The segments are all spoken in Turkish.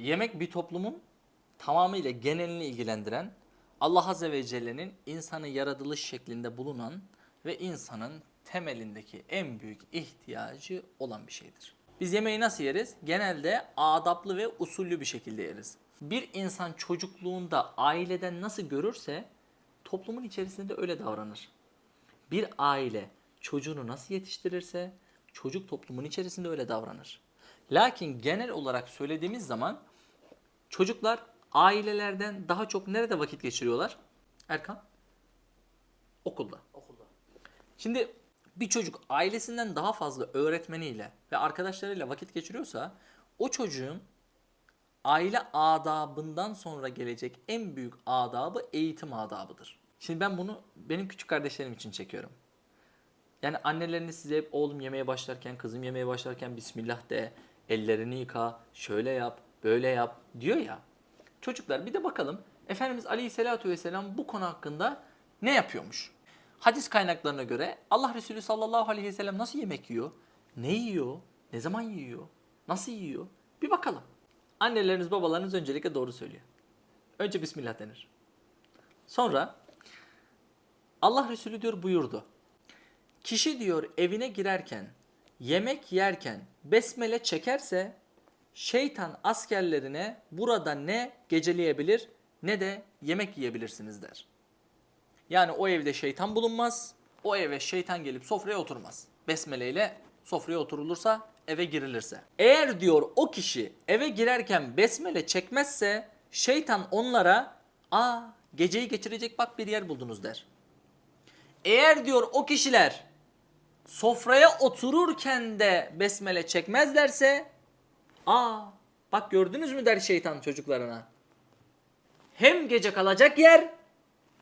Yemek bir toplumun tamamıyla genelini ilgilendiren Allah Azze ve Celle'nin insanı yaratılış şeklinde bulunan ve insanın temelindeki en büyük ihtiyacı olan bir şeydir. Biz yemeği nasıl yeriz? Genelde adaplı ve usullü bir şekilde yeriz. Bir insan çocukluğunda aileden nasıl görürse toplumun içerisinde de öyle davranır. Bir aile çocuğunu nasıl yetiştirirse çocuk toplumun içerisinde öyle davranır. Lakin genel olarak söylediğimiz zaman çocuklar ailelerden daha çok nerede vakit geçiriyorlar? Erkan? Okulda. Okulda. Şimdi bir çocuk ailesinden daha fazla öğretmeniyle ve arkadaşlarıyla vakit geçiriyorsa o çocuğun aile adabından sonra gelecek en büyük adabı eğitim adabıdır. Şimdi ben bunu benim küçük kardeşlerim için çekiyorum. Yani anneleriniz size hep oğlum yemeye başlarken, kızım yemeye başlarken Bismillah de, ellerini yıka, şöyle yap, böyle yap diyor ya. Çocuklar bir de bakalım Efendimiz Aleyhisselatü Vesselam bu konu hakkında ne yapıyormuş? Hadis kaynaklarına göre Allah Resulü sallallahu aleyhi ve sellem nasıl yemek yiyor? Ne yiyor? Ne zaman yiyor? Nasıl yiyor? Bir bakalım. Anneleriniz babalarınız öncelikle doğru söylüyor. Önce Bismillah denir. Sonra Allah Resulü diyor buyurdu. Kişi diyor evine girerken, yemek yerken besmele çekerse şeytan askerlerine burada ne geceleyebilir ne de yemek yiyebilirsiniz der. Yani o evde şeytan bulunmaz, o eve şeytan gelip sofraya oturmaz. Besmele ile sofraya oturulursa, eve girilirse. Eğer diyor o kişi eve girerken besmele çekmezse şeytan onlara aa geceyi geçirecek bak bir yer buldunuz der. Eğer diyor o kişiler sofraya otururken de besmele çekmezlerse aa bak gördünüz mü der şeytan çocuklarına. Hem gece kalacak yer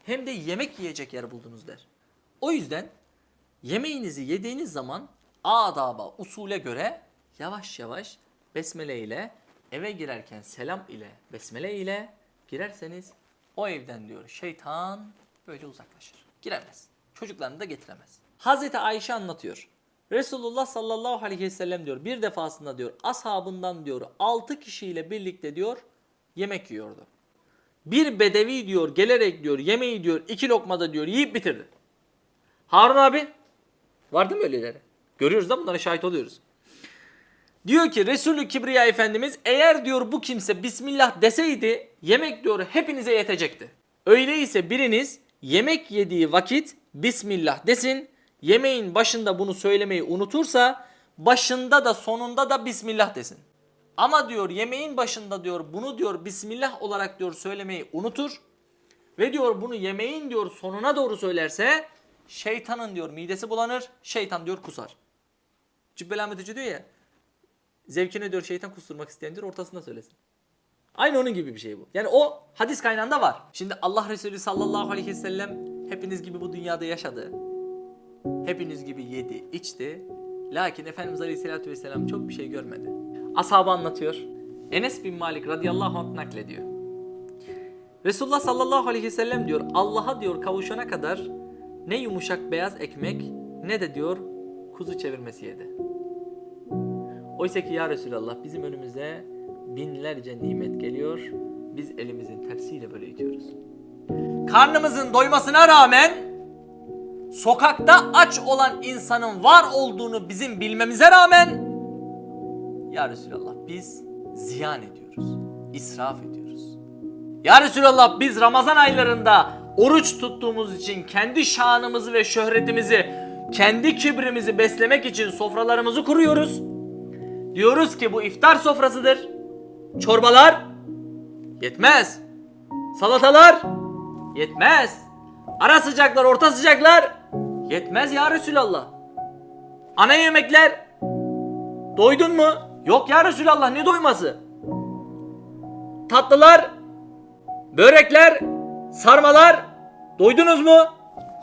hem de yemek yiyecek yer buldunuz der. O yüzden yemeğinizi yediğiniz zaman adaba, usule göre yavaş yavaş besmele ile eve girerken selam ile besmele ile girerseniz o evden diyor şeytan böyle uzaklaşır. Giremez. Çocuklarını da getiremez. Hazreti Ayşe anlatıyor. Resulullah sallallahu aleyhi ve sellem diyor bir defasında diyor ashabından diyor 6 kişiyle birlikte diyor yemek yiyordu. Bir bedevi diyor gelerek diyor yemeği diyor iki lokmada diyor yiyip bitirdi. Harun abi vardı mı öyleleri? Görüyoruz da bunlara şahit oluyoruz. Diyor ki Resulü Kibriya Efendimiz eğer diyor bu kimse Bismillah deseydi yemek diyor hepinize yetecekti. Öyleyse biriniz yemek yediği vakit Bismillah desin. Yemeğin başında bunu söylemeyi unutursa başında da sonunda da Bismillah desin. Ama diyor yemeğin başında diyor bunu diyor Bismillah olarak diyor söylemeyi unutur. Ve diyor bunu yemeğin diyor sonuna doğru söylerse şeytanın diyor midesi bulanır. Şeytan diyor kusar. Cübbeli Ahmet diyor ya zevkine diyor şeytan kusturmak isteyen ortasında söylesin. Aynı onun gibi bir şey bu. Yani o hadis kaynağında var. Şimdi Allah Resulü sallallahu aleyhi ve sellem hepiniz gibi bu dünyada yaşadı. Hepiniz gibi yedi, içti. Lakin Efendimiz Aleyhisselatü Vesselam çok bir şey görmedi. Ashabı anlatıyor. Enes bin Malik radıyallahu anh naklediyor. Resulullah sallallahu aleyhi ve sellem diyor Allah'a diyor kavuşana kadar ne yumuşak beyaz ekmek ne de diyor kuzu çevirmesi yedi. Oysa ki ya Resulallah bizim önümüze binlerce nimet geliyor. Biz elimizin tersiyle böyle itiyoruz. Karnımızın doymasına rağmen sokakta aç olan insanın var olduğunu bizim bilmemize rağmen ya Resulallah biz ziyan ediyoruz. israf ediyoruz. Ya Resulallah biz Ramazan aylarında oruç tuttuğumuz için kendi şanımızı ve şöhretimizi, kendi kibrimizi beslemek için sofralarımızı kuruyoruz. Diyoruz ki bu iftar sofrasıdır. Çorbalar yetmez. Salatalar yetmez. Ara sıcaklar, orta sıcaklar yetmez ya Resulallah. Ana yemekler doydun mu? Yok ya Resulallah ne doyması? Tatlılar, börekler, sarmalar doydunuz mu?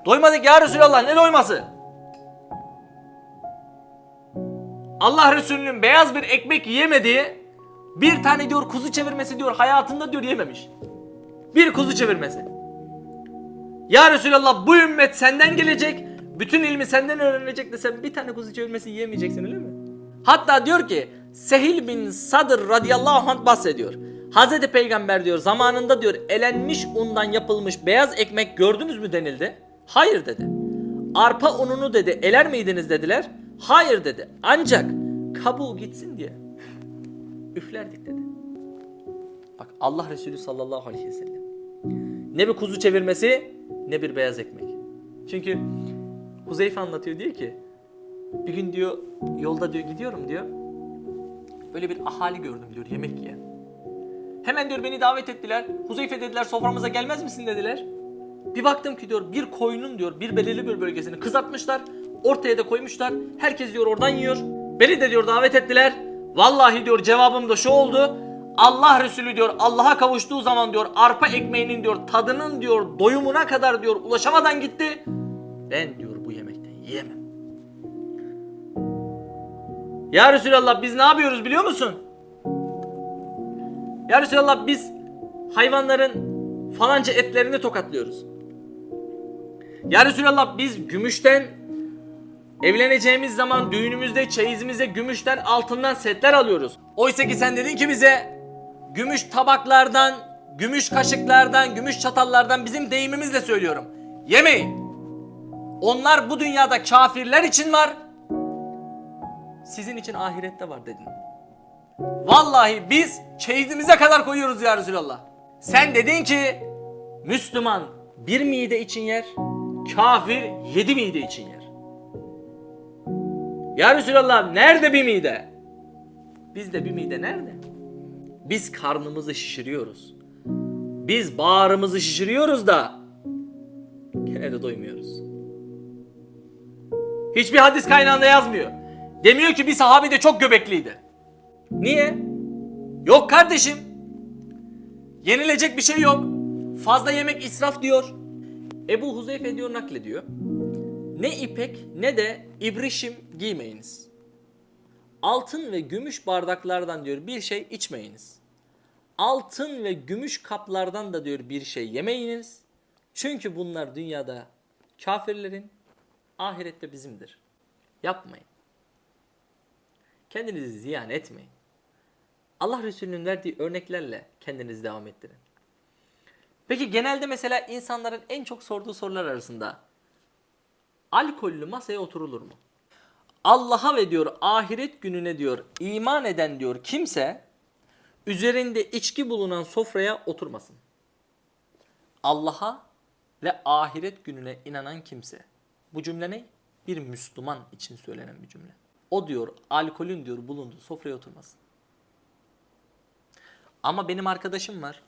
Doymadık ya Resulallah ne doyması? Allah Resulü'nün beyaz bir ekmek yiyemediği bir tane diyor kuzu çevirmesi diyor hayatında diyor yememiş. Bir kuzu çevirmesi. Ya Resulallah bu ümmet senden gelecek. Bütün ilmi senden öğrenecek de sen bir tane kuzu çevirmesi yiyemeyeceksin öyle mi? Hatta diyor ki Sehil bin Sadr radıyallahu anh bahsediyor. Hazreti Peygamber diyor zamanında diyor elenmiş undan yapılmış beyaz ekmek gördünüz mü denildi. Hayır dedi. Arpa ununu dedi eler miydiniz dediler. Hayır dedi. Ancak kabuğu gitsin diye üflerdik dedi. Bak Allah Resulü sallallahu aleyhi ve sellem. Ne bir kuzu çevirmesi ne bir beyaz ekmek. Çünkü Huzeyfe anlatıyor diyor ki bir gün diyor yolda diyor gidiyorum diyor. Böyle bir ahali gördüm diyor yemek yiyen. Hemen diyor beni davet ettiler. Huzeyfe dediler soframıza gelmez misin dediler. Bir baktım ki diyor bir koyunun diyor bir belirli bir bölgesini kızartmışlar. Ortaya da koymuşlar. Herkes diyor oradan yiyor. Beni de diyor davet ettiler. Vallahi diyor cevabım da şu oldu. Allah Resulü diyor Allah'a kavuştuğu zaman diyor arpa ekmeğinin diyor tadının diyor doyumuna kadar diyor ulaşamadan gitti. Ben diyor Ya Resulallah biz ne yapıyoruz biliyor musun? Ya Resulallah biz hayvanların falanca etlerini tokatlıyoruz. Ya Resulallah biz gümüşten evleneceğimiz zaman düğünümüzde çeyizimize gümüşten altından setler alıyoruz. Oysa ki sen dedin ki bize gümüş tabaklardan, gümüş kaşıklardan, gümüş çatallardan bizim deyimimizle söylüyorum. Yemeyin. Onlar bu dünyada kafirler için var. Sizin için ahirette var dedin. Vallahi biz çeyizimize kadar koyuyoruz ya Resulallah. Sen dedin ki Müslüman bir mide için yer, kafir yedi mide için yer. Ya Resulallah nerede bir mide? Bizde bir mide nerede? Biz karnımızı şişiriyoruz. Biz bağrımızı şişiriyoruz da gene de doymuyoruz. Hiçbir hadis kaynağında yazmıyor. Demiyor ki bir sahabe de çok göbekliydi. Niye? Yok kardeşim. Yenilecek bir şey yok. Fazla yemek israf diyor. Ebu Huzeyfe diyor naklediyor. Ne ipek ne de ibrişim giymeyiniz. Altın ve gümüş bardaklardan diyor bir şey içmeyiniz. Altın ve gümüş kaplardan da diyor bir şey yemeyiniz. Çünkü bunlar dünyada kafirlerin, ahirette bizimdir. Yapmayın. Kendinizi ziyan etmeyin. Allah Resulü'nün verdiği örneklerle kendinizi devam ettirin. Peki genelde mesela insanların en çok sorduğu sorular arasında alkollü masaya oturulur mu? Allah'a ve diyor ahiret gününe diyor iman eden diyor kimse üzerinde içki bulunan sofraya oturmasın. Allah'a ve ahiret gününe inanan kimse. Bu cümle ne? Bir Müslüman için söylenen bir cümle. O diyor alkolün diyor bulunduğu sofraya oturmasın. Ama benim arkadaşım var.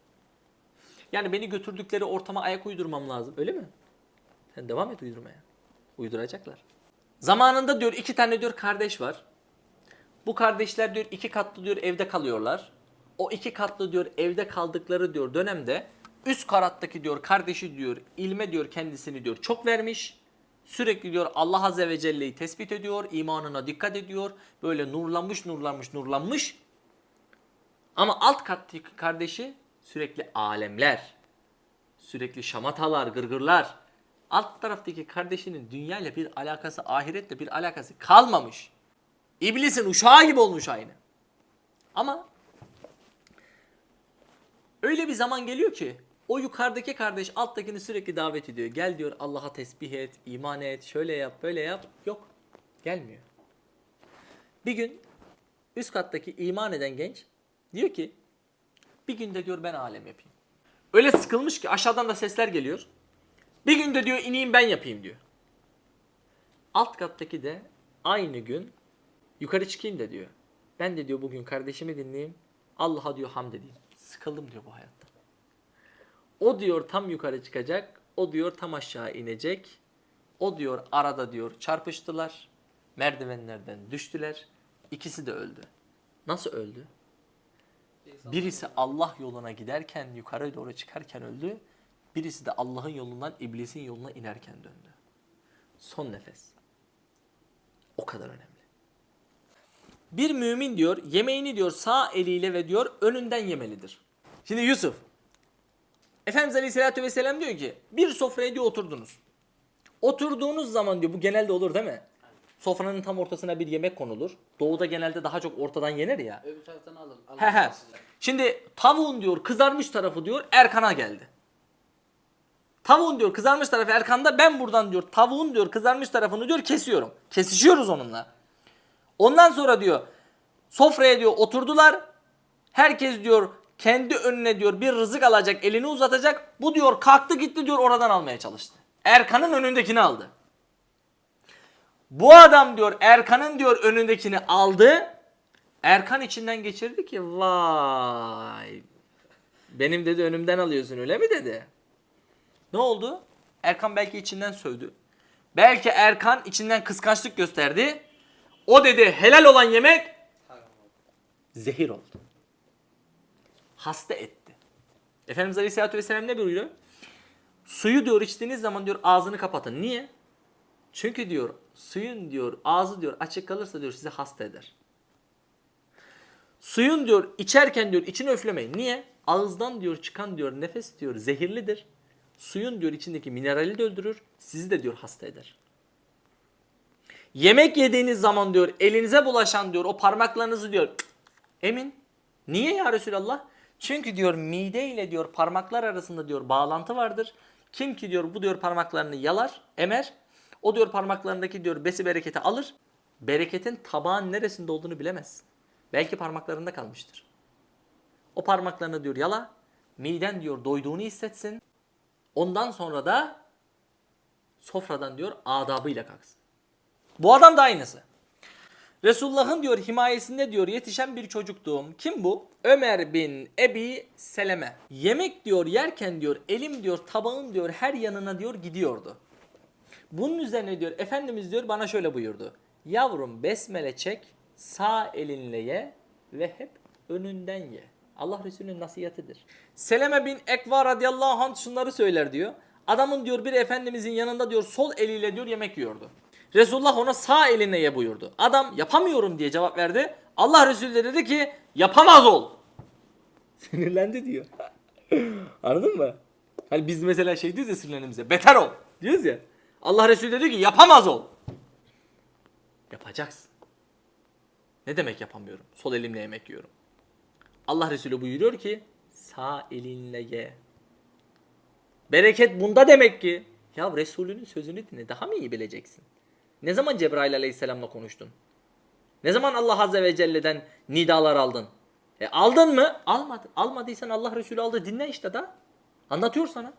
Yani beni götürdükleri ortama ayak uydurmam lazım. Öyle mi? Sen devam et uydurmaya. Uyduracaklar. Zamanında diyor iki tane diyor kardeş var. Bu kardeşler diyor iki katlı diyor evde kalıyorlar. O iki katlı diyor evde kaldıkları diyor dönemde üst karattaki diyor kardeşi diyor ilme diyor kendisini diyor çok vermiş. Sürekli diyor Allah Azze ve Celle'yi tespit ediyor. imanına dikkat ediyor. Böyle nurlanmış nurlanmış nurlanmış. Ama alt kattaki kardeşi sürekli alemler, sürekli şamatalar, gırgırlar. Alt taraftaki kardeşinin dünya ile bir alakası, ahiretle bir alakası kalmamış. İblisin uşağı gibi olmuş aynı. Ama öyle bir zaman geliyor ki o yukarıdaki kardeş alttakini sürekli davet ediyor. Gel diyor Allah'a tesbih et, iman et, şöyle yap, böyle yap. Yok. Gelmiyor. Bir gün üst kattaki iman eden genç diyor ki bir günde diyor ben alem yapayım. Öyle sıkılmış ki aşağıdan da sesler geliyor. Bir günde diyor ineyim ben yapayım diyor. Alt kattaki de aynı gün yukarı çıkayım da diyor. Ben de diyor bugün kardeşimi dinleyeyim. Allah'a diyor hamd edeyim. Sıkıldım diyor bu hayatta. O diyor tam yukarı çıkacak. O diyor tam aşağı inecek. O diyor arada diyor çarpıştılar. Merdivenlerden düştüler. İkisi de öldü. Nasıl öldü? Birisi Allah yoluna giderken yukarı doğru çıkarken öldü. Birisi de Allah'ın yolundan iblisin yoluna inerken döndü. Son nefes. O kadar önemli. Bir mümin diyor yemeğini diyor sağ eliyle ve diyor önünden yemelidir. Şimdi Yusuf Efendimiz Aleyhisselatü Vesselam diyor ki bir sofraya diyor oturdunuz. Oturduğunuz zaman diyor bu genelde olur değil mi? Sofranın tam ortasına bir yemek konulur. Doğuda genelde daha çok ortadan yenir ya. Öbür taraftan alın. alın He he. Şimdi tavuğun diyor kızarmış tarafı diyor Erkan'a geldi. Tavuğun diyor kızarmış tarafı Erkan'da ben buradan diyor tavuğun diyor kızarmış tarafını diyor kesiyorum. Kesişiyoruz onunla. Ondan sonra diyor sofraya diyor oturdular. Herkes diyor kendi önüne diyor bir rızık alacak elini uzatacak. Bu diyor kalktı gitti diyor oradan almaya çalıştı. Erkan'ın önündekini aldı. Bu adam diyor Erkan'ın diyor önündekini aldı. Erkan içinden geçirdi ki vay benim dedi önümden alıyorsun öyle mi dedi. Ne oldu? Erkan belki içinden sövdü. Belki Erkan içinden kıskançlık gösterdi. O dedi helal olan yemek zehir oldu. Hasta etti. Efendimiz Aleyhisselatü Vesselam ne buyuruyor? Suyu diyor içtiğiniz zaman diyor ağzını kapatın. Niye? Çünkü diyor suyun diyor ağzı diyor açık kalırsa diyor sizi hasta eder. Suyun diyor içerken diyor içini öflemeyin. Niye? Ağızdan diyor çıkan diyor nefes diyor zehirlidir. Suyun diyor içindeki minerali de öldürür. Sizi de diyor hasta eder. Yemek yediğiniz zaman diyor elinize bulaşan diyor o parmaklarınızı diyor "Cık, emin. Niye ya Resulallah? Çünkü diyor mide ile diyor parmaklar arasında diyor bağlantı vardır. Kim ki diyor bu diyor parmaklarını yalar, emer. O diyor parmaklarındaki diyor besi bereketi alır. Bereketin tabağın neresinde olduğunu bilemez. Belki parmaklarında kalmıştır. O parmaklarını diyor yala. Miden diyor doyduğunu hissetsin. Ondan sonra da sofradan diyor adabıyla kalksın. Bu adam da aynısı. Resulullah'ın diyor himayesinde diyor yetişen bir çocuktuğum. Kim bu? Ömer bin Ebi Seleme. Yemek diyor yerken diyor elim diyor tabağın diyor her yanına diyor gidiyordu. Bunun üzerine diyor Efendimiz diyor bana şöyle buyurdu. Yavrum besmele çek sağ elinle ye ve hep önünden ye. Allah Resulü'nün nasihatidir. Seleme bin Ekva radıyallahu anh şunları söyler diyor. Adamın diyor bir Efendimizin yanında diyor sol eliyle diyor yemek yiyordu. Resulullah ona sağ elinle ye buyurdu. Adam yapamıyorum diye cevap verdi. Allah Resulü de dedi ki yapamaz ol. Sinirlendi diyor. Anladın mı? Hani biz mesela şey diyoruz ya sinirlenimize beter ol diyoruz ya. Allah Resulü de diyor ki yapamaz ol. Yapacaksın. Ne demek yapamıyorum? Sol elimle yemek yiyorum. Allah Resulü buyuruyor ki sağ elinle ye. Bereket bunda demek ki. Ya Resulünün sözünü dinle daha mı iyi bileceksin? Ne zaman Cebrail aleyhisselamla konuştun? Ne zaman Allah azze ve celle'den nidalar aldın? E aldın mı? Almadı. Almadıysan Allah Resulü aldı. Dinle işte da. Anlatıyor sana.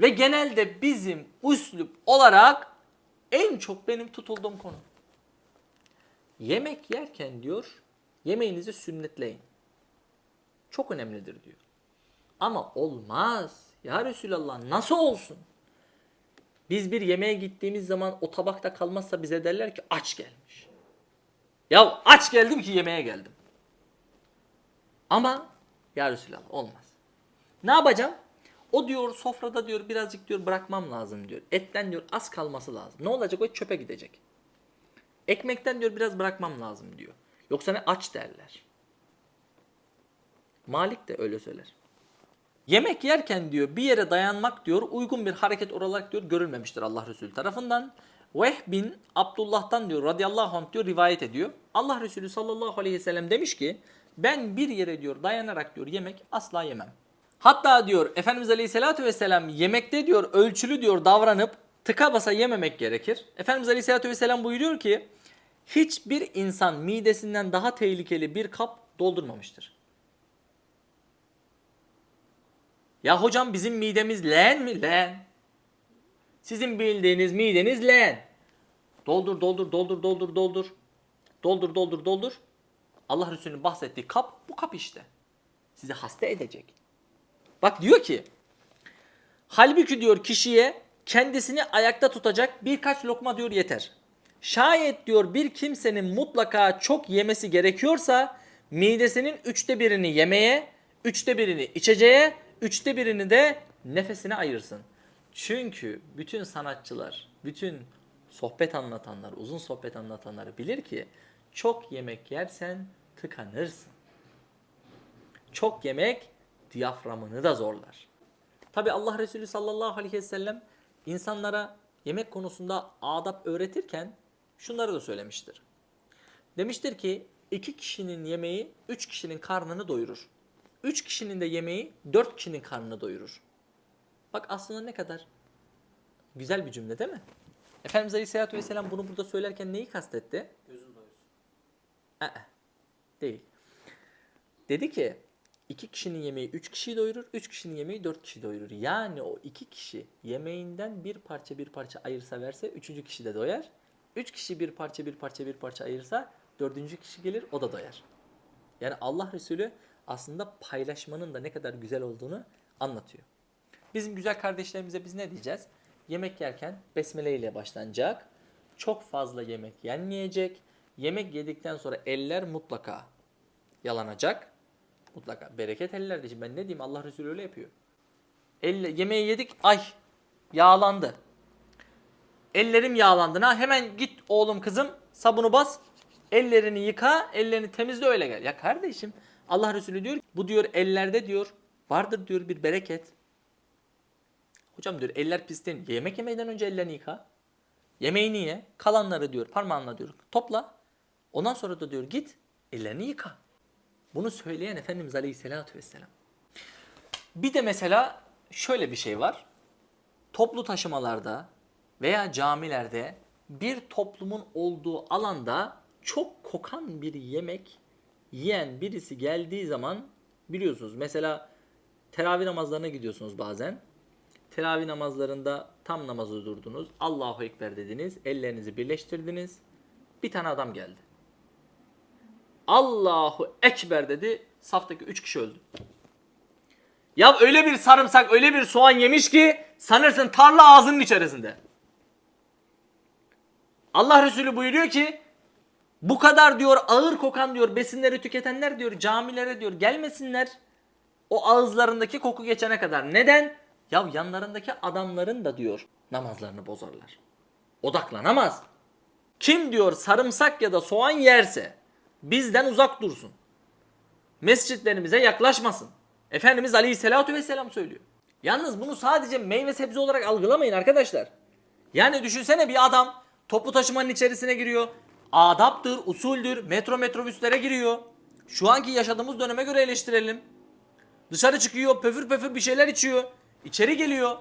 Ve genelde bizim üslup olarak en çok benim tutulduğum konu. Yemek yerken diyor yemeğinizi sünnetleyin. Çok önemlidir diyor. Ama olmaz. Ya Resulallah nasıl olsun? Biz bir yemeğe gittiğimiz zaman o tabakta kalmazsa bize derler ki aç gelmiş. Ya aç geldim ki yemeğe geldim. Ama ya Resulallah olmaz. Ne yapacağım? O diyor sofrada diyor birazcık diyor bırakmam lazım diyor. Etten diyor az kalması lazım. Ne olacak o çöpe gidecek. Ekmekten diyor biraz bırakmam lazım diyor. Yoksa ne aç derler. Malik de öyle söyler. Yemek yerken diyor bir yere dayanmak diyor uygun bir hareket olarak diyor görülmemiştir Allah Resulü tarafından. Veh bin Abdullah'tan diyor radıyallahu anh diyor rivayet ediyor. Allah Resulü sallallahu aleyhi ve sellem demiş ki ben bir yere diyor dayanarak diyor yemek asla yemem. Hatta diyor Efendimiz aleyhissalatü vesselam yemekte diyor ölçülü diyor davranıp tıka basa yememek gerekir. Efendimiz aleyhissalatü vesselam buyuruyor ki hiçbir insan midesinden daha tehlikeli bir kap doldurmamıştır. Ya hocam bizim midemiz leğen mi? Leğen. Sizin bildiğiniz mideniz leğen. Doldur doldur doldur doldur doldur. Doldur doldur doldur. Allah Resulü'nün bahsettiği kap bu kap işte. Sizi hasta edecek. Bak diyor ki halbuki diyor kişiye kendisini ayakta tutacak birkaç lokma diyor yeter. Şayet diyor bir kimsenin mutlaka çok yemesi gerekiyorsa midesinin üçte birini yemeye, üçte birini içeceğe, üçte birini de nefesine ayırsın. Çünkü bütün sanatçılar, bütün sohbet anlatanlar, uzun sohbet anlatanları bilir ki çok yemek yersen tıkanırsın. Çok yemek diyaframını da zorlar. Tabi Allah Resulü sallallahu aleyhi ve sellem insanlara yemek konusunda adap öğretirken şunları da söylemiştir. Demiştir ki iki kişinin yemeği üç kişinin karnını doyurur. Üç kişinin de yemeği dört kişinin karnını doyurur. Bak aslında ne kadar güzel bir cümle değil mi? Efendimiz Aleyhisselatü Vesselam bunu burada söylerken neyi kastetti? Gözün doysun. Ee, değil. Dedi ki iki kişinin yemeği üç kişiyi doyurur, üç kişinin yemeği dört kişi doyurur. Yani o iki kişi yemeğinden bir parça bir parça ayırsa verse üçüncü kişi de doyar. Üç kişi bir parça bir parça bir parça ayırsa dördüncü kişi gelir o da doyar. Yani Allah Resulü aslında paylaşmanın da ne kadar güzel olduğunu anlatıyor. Bizim güzel kardeşlerimize biz ne diyeceğiz? Yemek yerken besmele ile başlanacak. Çok fazla yemek yenmeyecek. Yemek yedikten sonra eller mutlaka yalanacak. Mutlaka. Bereket ellerde. Şimdi ben ne diyeyim Allah Resulü öyle yapıyor. Elle, yemeği yedik. Ay yağlandı. Ellerim yağlandı. Ha, hemen git oğlum kızım sabunu bas. Ellerini yıka. Ellerini temizle öyle gel. Ya kardeşim Allah Resulü diyor bu diyor ellerde diyor vardır diyor bir bereket. Hocam diyor eller pis değil. Yemek yemeden önce ellerini yıka. Yemeğini ye. Kalanları diyor parmağınla diyor topla. Ondan sonra da diyor git ellerini yıka. Bunu söyleyen Efendimiz Aleyhisselatü Vesselam. Bir de mesela şöyle bir şey var. Toplu taşımalarda veya camilerde bir toplumun olduğu alanda çok kokan bir yemek yiyen birisi geldiği zaman biliyorsunuz mesela teravih namazlarına gidiyorsunuz bazen. Teravih namazlarında tam namazı durdunuz. Allahu Ekber dediniz. Ellerinizi birleştirdiniz. Bir tane adam geldi. Allahu Ekber dedi. Saftaki üç kişi öldü. Ya öyle bir sarımsak, öyle bir soğan yemiş ki sanırsın tarla ağzının içerisinde. Allah Resulü buyuruyor ki bu kadar diyor ağır kokan diyor besinleri tüketenler diyor camilere diyor gelmesinler. O ağızlarındaki koku geçene kadar. Neden? Ya yanlarındaki adamların da diyor namazlarını bozarlar. Odaklanamaz. Kim diyor sarımsak ya da soğan yerse bizden uzak dursun. Mescitlerimize yaklaşmasın. Efendimiz Aleyhisselatü Vesselam söylüyor. Yalnız bunu sadece meyve sebze olarak algılamayın arkadaşlar. Yani düşünsene bir adam toplu taşımanın içerisine giriyor. Adaptır, usuldür, metro metrobüslere giriyor. Şu anki yaşadığımız döneme göre eleştirelim. Dışarı çıkıyor, pöfür pöfür bir şeyler içiyor. İçeri geliyor.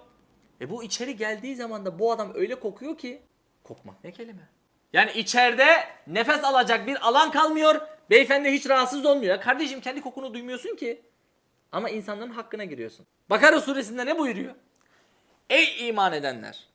E bu içeri geldiği zaman da bu adam öyle kokuyor ki kokmak ne kelime. Yani içeride nefes alacak bir alan kalmıyor. Beyefendi hiç rahatsız olmuyor. Ya kardeşim kendi kokunu duymuyorsun ki. Ama insanların hakkına giriyorsun. Bakara suresinde ne buyuruyor? Ey iman edenler!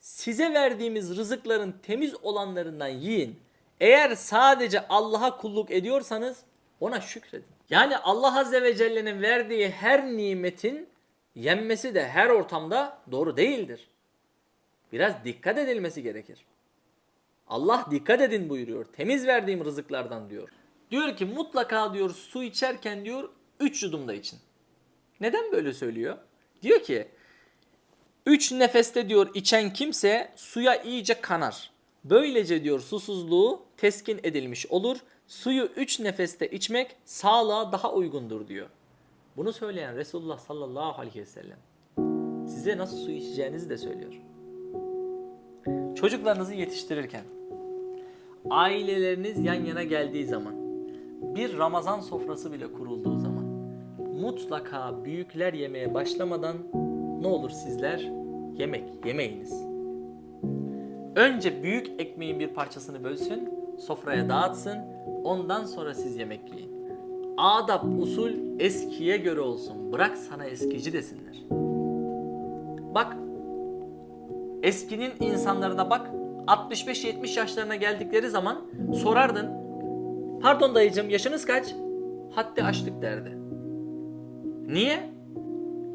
Size verdiğimiz rızıkların temiz olanlarından yiyin. Eğer sadece Allah'a kulluk ediyorsanız ona şükredin. Yani Allah Azze ve Celle'nin verdiği her nimetin yenmesi de her ortamda doğru değildir. Biraz dikkat edilmesi gerekir. Allah dikkat edin buyuruyor. Temiz verdiğim rızıklardan diyor. Diyor ki mutlaka diyor su içerken diyor 3 yudum da için. Neden böyle söylüyor? Diyor ki üç nefeste diyor içen kimse suya iyice kanar. Böylece diyor susuzluğu teskin edilmiş olur. Suyu üç nefeste içmek sağlığa daha uygundur diyor. Bunu söyleyen Resulullah sallallahu aleyhi ve sellem size nasıl su içeceğinizi de söylüyor. Çocuklarınızı yetiştirirken aileleriniz yan yana geldiği zaman bir Ramazan sofrası bile kurulduğu zaman mutlaka büyükler yemeye başlamadan ne olur sizler yemek yemeyiniz. Önce büyük ekmeğin bir parçasını bölsün, sofraya dağıtsın, ondan sonra siz yemek yiyin. Adap, usul eskiye göre olsun. Bırak sana eskici desinler. Bak, eskinin insanlarına bak, 65-70 yaşlarına geldikleri zaman sorardın. Pardon dayıcım yaşınız kaç? Haddi açtık derdi. Niye?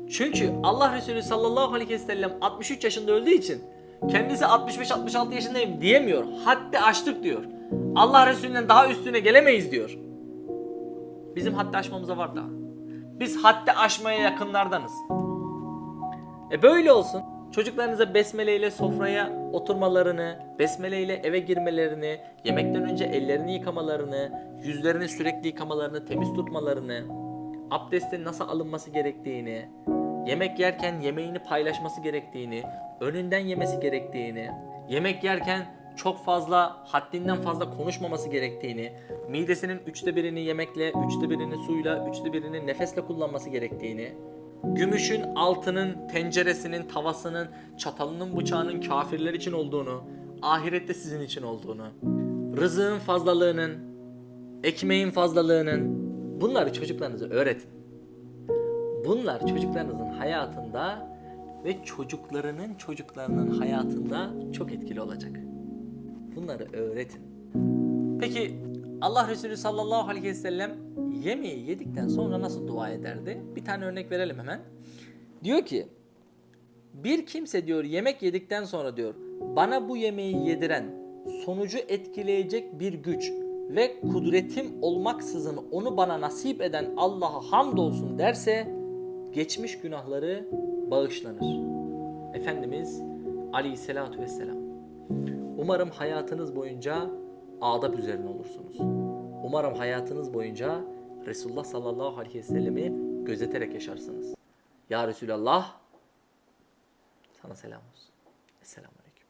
Çünkü Allah Resulü sallallahu aleyhi ve sellem 63 yaşında öldüğü için kendisi 65-66 yaşındayım diyemiyor. Haddi aştık diyor. Allah Resulü'nden daha üstüne gelemeyiz diyor. Bizim haddi aşmamıza var daha. Biz haddi aşmaya yakınlardanız. E böyle olsun. Çocuklarınıza besmele ile sofraya oturmalarını, besmele ile eve girmelerini, yemekten önce ellerini yıkamalarını, yüzlerini sürekli yıkamalarını, temiz tutmalarını, abdestin nasıl alınması gerektiğini, yemek yerken yemeğini paylaşması gerektiğini, önünden yemesi gerektiğini, yemek yerken çok fazla haddinden fazla konuşmaması gerektiğini, midesinin üçte birini yemekle, üçte birini suyla, üçte birini nefesle kullanması gerektiğini, gümüşün, altının, tenceresinin, tavasının, çatalının, bıçağının kafirler için olduğunu, ahirette sizin için olduğunu, rızığın fazlalığının, ekmeğin fazlalığının bunları çocuklarınıza öğretin. Bunlar çocuklarınızın hayatında ve çocuklarının çocuklarının hayatında çok etkili olacak. Bunları öğretin. Peki Allah Resulü sallallahu aleyhi ve sellem yemeği yedikten sonra nasıl dua ederdi? Bir tane örnek verelim hemen. Diyor ki bir kimse diyor yemek yedikten sonra diyor bana bu yemeği yediren sonucu etkileyecek bir güç ve kudretim olmaksızın onu bana nasip eden Allah'a hamdolsun derse geçmiş günahları bağışlanır. Efendimiz Aleyhisselatü Vesselam. Umarım hayatınız boyunca adab üzerine olursunuz. Umarım hayatınız boyunca Resulullah sallallahu aleyhi ve sellemi gözeterek yaşarsınız. Ya Resulallah sana selam olsun. Esselamu Aleyküm.